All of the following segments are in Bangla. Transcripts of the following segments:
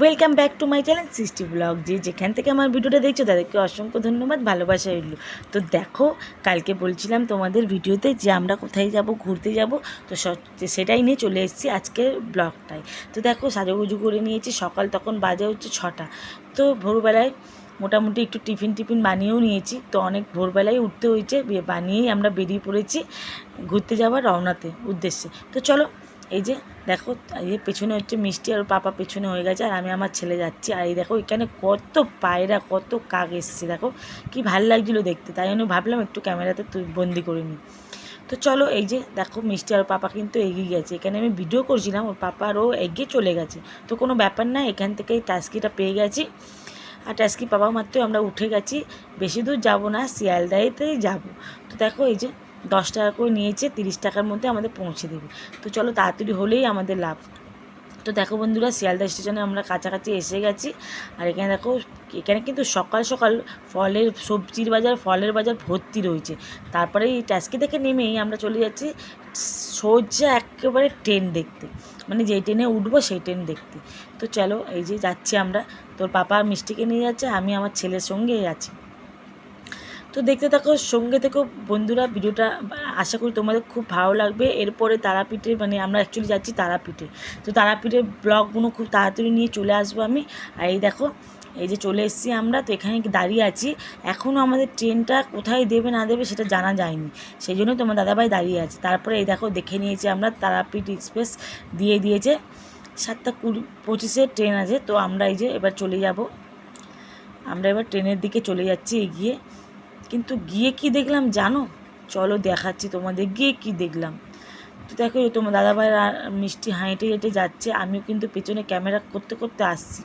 Welcome back to my channel Srishti blog যে যেখান থেকে আমার ভিডিওটা দেখছ, তাদেরকে অসংখ্য ধন্যবাদ, ভালোবাসা রইল। তো দেখো, কালকে বলছিলাম তোমাদের ভিডিওতে যে আমরা কোথায় যাব, ঘুরতে যাব, তো সেটাই নিয়ে চলে এসেছি আজকের ব্লগটায়। তো দেখো, সাজুগুজু করে নিয়েছি, সকাল তখন বাজে হচ্ছে ছটা। তো ভোরবেলায় মোটামুটি একটু টিফিন টিফিন বানিয়েও নিয়েছি, তো অনেক ভোরবেলায় উঠতে হয়েছে বানিয়েই আমরা বেরিয়ে পড়েছি ঘুরতে যাওয়ার রওনাতে উদ্দেশ্যে। তো চলো এই যে দেখো, এই যে পেছনে হচ্ছে মিষ্টি আর পাপা পেছনে হয়ে গেছে, আর আমি আমার ছেলে যাচ্ছি। আর এই দেখো, এখানে কত পায়রা, কত কাক এসছে, দেখো। কি ভালো লাগছিল দেখতে, তাই জন্য ভাবলাম একটু ক্যামেরাতে তুই বন্দি করে নিই তো চলো, এই যে দেখো, মিষ্টি আর পাপা কিন্তু এগিয়ে গেছে। এখানে আমি ভিডিও করছিলাম, ওর পাপা আর ও এগিয়ে চলে গেছে। তো কোনো ব্যাপার না, এখান থেকেই টাস্কিটা পেয়ে গেছি। আর টাস্কি পাপা মাত্রই আমরা উঠে গেছি। বেশি দূর যাব না শিয়ালদাইতেই যাব। তো দেখো, এই যে দশ টাকা করে নিয়েছে, তিরিশ টাকার মধ্যে আমাদের পৌঁছে দেবে। তো চলো তাড়াতাড়ি হলেই আমাদের লাভ। তো দেখো বন্ধুরা, শিয়ালদা স্টেশনে আমরা কাছাকাছি এসে গেছি। আর এখানে দেখো, এখানে কিন্তু সকাল সকাল ফলের সবজির বাজার, ফলের বাজার ভর্তি রয়েছে। তারপরে এই ট্যাস্কি থেকে নেমেই আমরা চলে যাচ্ছি সোজা একেবারে ট্রেন দেখতে। মানে যেই ট্রেনে উঠবো সেই ট্রেন দেখতে। তো চলো, এই যে যাচ্ছি আমরা। তোর পাপা মিষ্টিকে নিয়ে যাচ্ছে, আমি আমার ছেলের সঙ্গে আছি। তো দেখতে থাকো, সঙ্গে থেকো বন্ধুরা, ভিডিওটা, আশা করি তোমাদের খুব ভালো লাগবে। এরপরে তারাপীঠে মানে আমরা অ্যাকচুয়ালি যাচ্ছি তারাপীঠে। তো তারাপীঠের ব্লগগুলো খুব তাড়াতাড়ি নিয়ে চলে আসব আমি। আর এই দেখো, এই যে চলে এসেছি আমরা, তো এখানে দাঁড়িয়ে আছি। এখনও আমাদের ট্রেনটা কোথায় দেবে, না দেবে সেটা জানা যায়নি। সেই জন্য তোমার দাদাভাই দাঁড়িয়ে আছে। তারপরে এই দেখো, দেখে নিয়েছি আমরা, তারাপীঠ এক্সপ্রেস দিয়ে দিয়েছে। সাতটা কুড়ি, পঁচিশে ট্রেন আছে। তো আমরা এই যে এবার চলে যাব। আমরা এবার ট্রেনের দিকে চলে যাচ্ছি, এগিয়ে। কিন্তু গিয়ে কি দেখলাম জানো? চলো দেখাচ্ছি তোমাদের, গিয়ে কি দেখলাম? তো দেখো তোমার দাদাভাই মিষ্টি হাঁটে হেঁটে যাচ্ছে, আমিও কিন্তু পেছনে ক্যামেরা করতে করতে আসছি।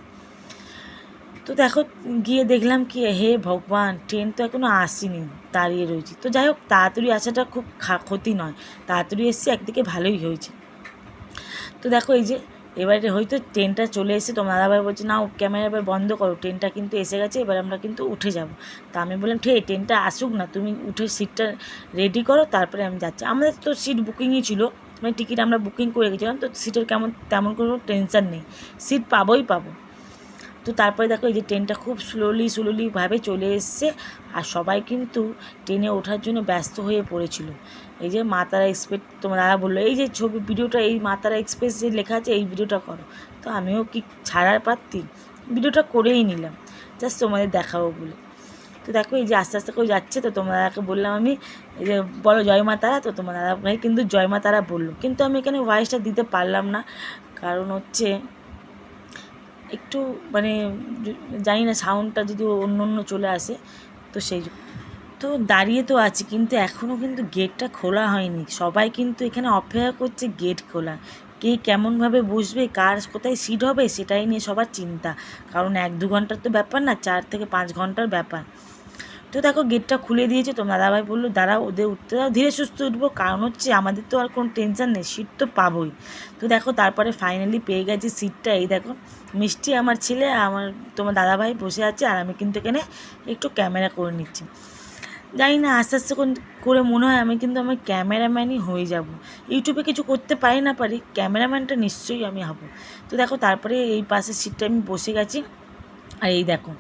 তো দেখো, গিয়ে দেখলাম কি, হে ভগবান, ট্রেন তো এখনও আসেনি, দাঁড়িয়ে রয়েছি। তো যাই হোক, তাড়াতাড়ি আসাটা খুব ক্ষতি নয়, তাড়াতাড়ি এসছে, একদিকে ভালোই হয়েছে। তো দেখো, এই যে এবারে হয়তো ট্রেনটা চলে এসে তোমার দাদাভাই বলছে, না ক্যামেরা এবার বন্ধ করো ট্রেনটা কিন্তু এসে গেছে, এবার আমরা কিন্তু উঠে যাব। তা আমি বললাম, ঠিক ট্রেনটা আসুক না, তুমি উঠে সিটটা রেডি করো, তারপরে আমি যাচ্ছি। আমাদের তো সিট বুকিংই ছিল মানে টিকিট আমরা বুকিং করে গেছিলাম, তো সিটের কেমন, তেমন কোনো টেনশান নেই। সিট পাবোই পাবো। তো তারপরে দেখো এই যে ট্রেনটা খুব স্লোলি স্লোলিভাবে চলে এসছে আর সবাই কিন্তু ট্রেনে ওঠার জন্য ব্যস্ত হয়ে পড়েছিল। এই যে মা তারা এক্সপ্রেস তোমার দাদা বলল, এই যে ছবি ভিডিওটা এই মা তারা এক্সপ্রেস যে লেখা আছে, এই ভিডিওটা করো। তো আমিও কি ছাড়ার পারতি ভিডিওটা করেই নিলাম। জাস্ট তোমাদের দেখাবো বলে। তো দেখো এই যে আস্তে আস্তে করে যাচ্ছে, তো তোমার দাদাকে বললাম আমি, এই যে বলো জয় মা তারা তো তোমার দাদা কিন্তু জয় মা তারা বলল। কিন্তু আমি এখানে ভয়েসটা দিতে পারলাম না। কারণ হচ্ছে একটু মানে জানি না সাউন্ডটা যদি অন্য অন্য চলে আসে, তো সেই তো দাঁড়িয়ে তো আছি, কিন্তু এখনও কিন্তু গেটটা খোলা হয়নি। সবাই কিন্তু এখানে অপেক্ষা করছে গেট খোলা। কে কেমনভাবে বসবে, কার কোথায় সিট হবে, সেটাই নিয়ে সবার চিন্তা। কারণ এক দু ঘণ্টার তো ব্যাপার না, চার থেকে পাঁচ ঘণ্টার ব্যাপার। তো দেখো গেটটা খুলে দিয়েছে, তো দাদাভাই বলল, দাঁড়াও, ওদের উঠতে দাও। ধীরে সুস্থ উঠবো, কারণ হচ্ছে আমাদের তো আর কোনো টেনশন নেই সিট তো পাবোই। তো দেখো তারপরে ফাইনালি পেয়ে গেছি সিটটা এই দেখো, মিষ্টি আমার ছেলে, আমার, তোমার দাদাভাই বসে আছে, আর আমি কিন্তু এখানে একটু ক্যামেরা করে নিচ্ছি। জানি না, আস্তে আস্তে করে মনে হয় আমি কিন্তু আমার ক্যামেরাম্যানই হয়ে যাব। ইউটিউবে কিছু করতে পারি না পারি ক্যামেরাম্যানটা নিশ্চয়ই আমি হব। তো দেখো তারপরে এই পাশের সিটটা আমি বসে গেছি, আর এই দেখো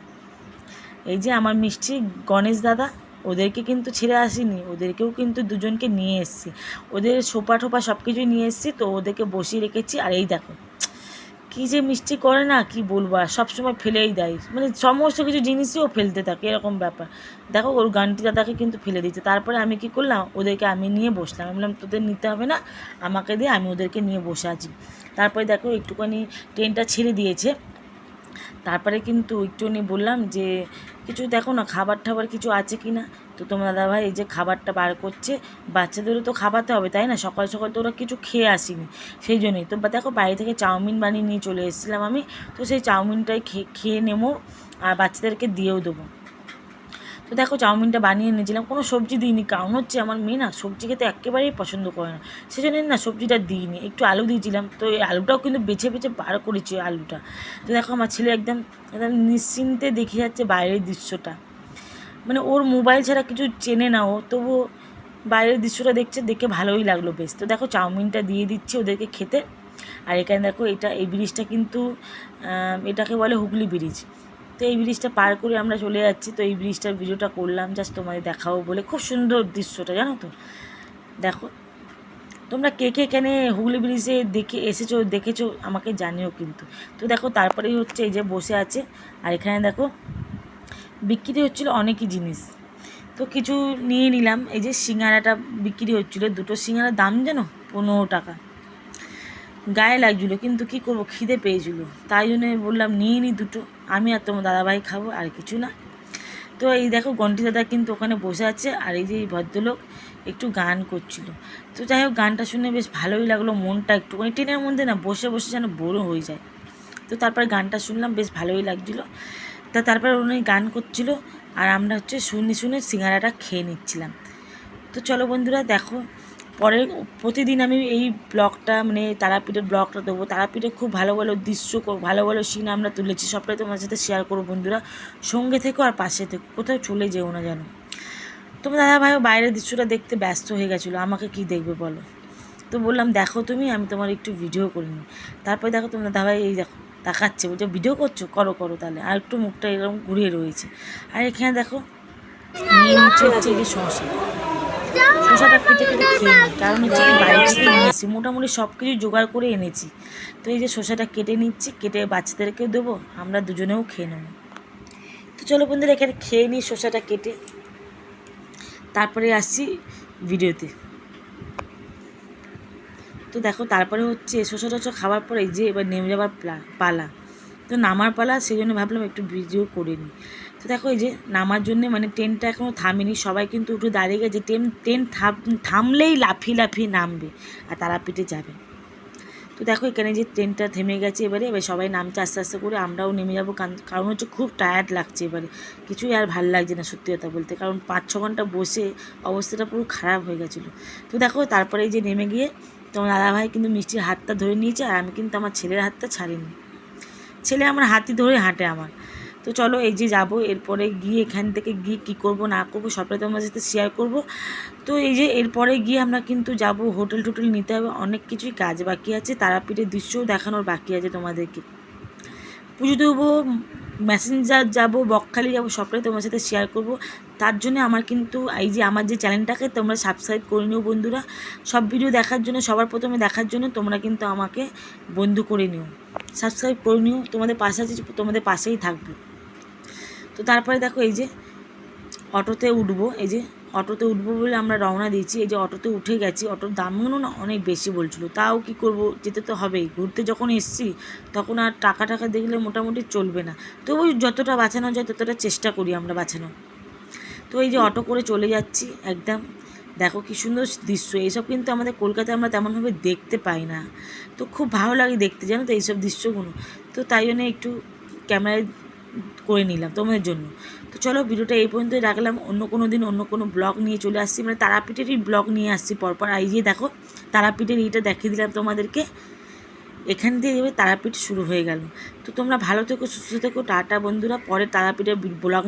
এই যে আমার মিষ্টি গণেশ দাদা, ওদেরকে কিন্তু ছেড়ে আসিনি, ওদেরকেও কিন্তু দুজনকে নিয়ে এসেছি। ওদের সোপা টোপা সব কিছুই নিয়ে এসেছি, তো ওদেরকে বসিয়ে রেখেছি। আর এই দেখো, কী যে মিষ্টি করে না, কি বলব, আর সবসময় ফেলেই দেয়। মানে সমস্ত কিছু জিনিসই ও ফেলতে থাকে, এরকম ব্যাপার। দেখো, ওর গানটি দাদাকে কিন্তু ফেলে দিচ্ছে তারপরে আমি কি করলাম, ওদেরকে আমি নিয়ে বসলাম। আমি বললাম, তোদের নিতে হবে না, আমাকে দিয়ে আমি ওদেরকে নিয়ে বসে আছি। তারপরে দেখো, একটুখানি ট্রেনটা ছেড়ে দিয়েছে। তারপরে কিন্তু একটুখানি বললাম যে, কিছু দেখো না খাবার টাবার কিছু আছে কি না? তো তোমার দাদাভাই এই যে খাবারটা বার করছে, বাচ্চাদেরও তো খাওয়াতে হবে, তাই না? সকাল সকাল তো ওরা কিছু খেয়ে আসিনি, সেই জন্যই। তো দেখো বাইরে থেকে চাউমিন বানিয়ে নিয়ে চলে এসেছিলাম আমি, তো সেই চাউমিনটাই খেয়ে খেয়ে নেব আর বাচ্চাদেরকে দিয়েও দেবো। তো দেখো চাউমিনটা বানিয়ে নিয়েছিলাম কোনো সবজি দিইনি, কারণ হচ্ছে আমার মেয়ে না সবজি খেতে একেবারেই পছন্দ করে না। সেজন্য না সবজিটা দিইনি, একটু আলু দিয়েছিলাম, তো এই আলুটাও কিন্তু বেছে বেছে বার করেছি আলুটা। তো দেখো আমার ছেলে একদম একদম নিশ্চিন্তে দেখে যাচ্ছে বাইরের দৃশ্যটা। মানে ওর মোবাইল ছাড়া কিছু চেনে না ও তবু বাইরের দৃশ্যটা দেখছে, দেখে ভালোই লাগল বেশ। তো দেখো চাউমিনটা দিয়ে দিচ্ছি ওদেরকে খেতে। আর এখানে দেখো এটা, এই ব্রিজটা কিন্তু এটাকে বলে হুগলি ব্রিজ। তো এই ব্রিজটা পার করে আমরা চলে যাচ্ছি। তো এই ব্রিজটার ভিডিওটা করলাম জাস্ট তোমাদের দেখাবো বলে। খুব সুন্দর দৃশ্যটা, জানো তো? দেখো, তোমরা কে কে এখানে হুগলি ব্রিজে দেখে এসেছ, দেখেছ, আমাকে জানিও কিন্তু। তো দেখো, তারপরেই হচ্ছে এই যে বসে আছে, আর এখানে দেখো, বিক্রি হচ্ছিল অনেকই জিনিস। তো কিছু নিয়ে নিলাম, এই যে সিঙ্গারাটা বিক্রি হচ্ছিল, দুটো সিঙ্গারার দাম যেন পনেরো টাকা। গায়ে লাগছিল, কিন্তু কি করব, খিদে পেয়েছিল। তাই জন্য বললাম, নিয়ে নিই দুটো। আমি আর তোমার দাদাভাই খাব, আর কিছু না। তো এই দেখো গন্টি দাদা কিন্তু ওখানে বসে আছে, আর এই যে এই ভদ্রলোক একটু গান করছিল। তো যাই হোক, গানটা শুনে বেশ ভালোই লাগল, মনটা একটুখানি ট্রেনের মধ্যে না, বসে বসে যেন বোরও হয়ে যায়। তো তারপর গানটা শুনলাম, বেশ ভালোই লাগছিল। তা তারপর উনি গান করছিল, আর আমরা হচ্ছে শুনে শুনে সিঙ্গারাটা খেয়ে নিচ্ছিলাম। তো চলো বন্ধুরা, দেখো পরে প্রতিদিন আমি এই ব্লগটা মানে তারাপীঠের ব্লগটা দেবো। তারাপীঠে খুব ভালো ভালো দৃশ্য, ভালো ভালো সিন আমরা তুলেছি। সবটাই তোমার সাথে শেয়ার করব বন্ধুরা। সঙ্গে থেকো আর পাশে থেকো। কোথাও চলে যেও না যেন। তোমার দাদা ভাই বাইরের দৃশ্যটা দেখতে ব্যস্ত হয়ে গেছিল। আমাকে কি দেখবে বলো? তো বললাম, দেখো তুমি, আমি তোমার একটু ভিডিও করিনি। তারপরে দেখো তোমার দাদা ভাই এই দেখো, তাকাচ্ছে। বলছে ভিডিও করছ? করো করো তাহলে। আর একটু মুখটা এরকম ঘুরিয়ে রয়েছে। আর এখানে দেখো নিচ্ছে হচ্ছে এই যে শশা শশাটা কেটে কেটে খেয়ে নিই কারণ হচ্ছে কি বাইরে থেকে নিয়ে মোটামুটি সব কিছু জোগাড় করে এনেছি। তো এই যে শশাটা কেটে নিচ্ছি, কেটে বাচ্চাদেরকেও দেবো, আমরা দুজনেও খেয়ে নেব। তো চলো বন্ধুরা, এখানে খেয়ে নিই শশাটা কেটে তারপরে আসছি ভিডিওতে। তো দেখো, তারপরে হচ্ছে শসা টসা খাওয়ার পরে যে এবার নেমে যাবার পালা। তো নামার পালা, সেই জন্য ভাবলাম একটু ভিডিও করে নিই। তো দেখো এই যে নামার জন্য মানে ট্রেনটা এখনও থামেনি। সবাই কিন্তু উঠে দাঁড়িয়ে গেছে। ট্রেন ট্রেন থাম- থামলেই লাফিয়ে লাফিয়ে নামবে আর তারাপীঠে যাবে। তো দেখো এখানে যে ট্রেনটা থেমে গেছে এবারে। এবার সবাই নামছে আস্তে আস্তে করে। আমরাও নেমে যাব। কারণ- কারণ হচ্ছে খুব টায়ার্ড লাগছে এবারে। কিছুই আর ভালো লাগছে না সত্যি কথা বলতে। কারণ পাঁচ, ছ ঘণ্টা বসে অবস্থাটা পুরো খারাপ হয়ে গেছিল। তো দেখো তারপরে যে নেমে গিয়ে তোমার দাদাভাই কিন্তু মিষ্টির হাতটা ধরে নিয়েছে। আর আমি কিন্তু আমার ছেলের হাতটা ছাড়িনি। ছেলে আমার হাতি ধরে হাঁটে আমার। তো চলো এই যে যাব, এরপরে গিয়ে এখান থেকে গিয়ে কী করব, না করব সবটাই তোমার সাথে শেয়ার করব। তো এই যে এরপরে গিয়ে আমরা কিন্তু যাব হোটেল টোটেল নিতে হবে, অনেক কিছুই কাজ বাকি আছে, তারাপীঠের দৃশ্যও দেখানোর বাকি আছে তোমাদেরকে। পুজো দেবো মেসেঞ্জার যাব, বকখালি যাব, সবটাই তোমার সাথে শেয়ার করব। তার জন্য আমার কিন্তু, এই যে আমার যে চ্যানেলটাকে তোমরা সাবস্ক্রাইব করে নিও বন্ধুরা। সব ভিডিও দেখার জন্য, সবার প্রথমে দেখার জন্য তোমরা কিন্তু আমাকে বন্ধু করে নিও। সাবস্ক্রাইব করে নিও, তোমাদের পাশে আছে, তোমাদের পাশেই থাকবে। তো তারপরে দেখো এই যে অটোতে উঠবো, এই যে অটোতে উঠবো বলে আমরা রওনা দিয়েছি। এই যে অটোতে উঠে গেছি, অটোর দামগুলো না অনেক বেশি বলছিল। তাও কি করব, যেতে তো হবেই। ঘুরতে যখন এসছি, তখন আর টাকা টাকা দেখলে মোটামুটি চলবে না। তবু যতটা বাঁচানো যায়, ততটা চেষ্টা করি আমরা বাঁচানো। তো এই যে অটো করে চলে যাচ্ছি একদম। দেখো কি সুন্দর দৃশ্য। এইসব কিন্তু আমাদের কলকাতায় আমরা তেমনভাবে দেখতে পাই না। তো খুব ভালো লাগে দেখতে, জানো তো এইসব দৃশ্যগুলো। তো তাই জন্য একটু ক্যামেরায় করে নিলাম তোমাদের জন্য। তো চলো ভিডিওটা এই পর্যন্তই রাখলাম। অন্য কোনো দিন অন্য কোনো ব্লগ নিয়ে চলে আসছি। মানে তারাপীঠেরই ব্লগ নিয়ে আসছি পরপর। এই যে দেখো, তারাপীঠের এইটা দেখিয়ে দিলাম তোমাদেরকে। এখান দিয়ে এবার তারাপীঠ শুরু হয়ে গেল। তো তোমরা ভালো থেকো, সুস্থ থেকো। টাটা বন্ধুরা। পরে তারাপীঠের ব্লগ নিয়ে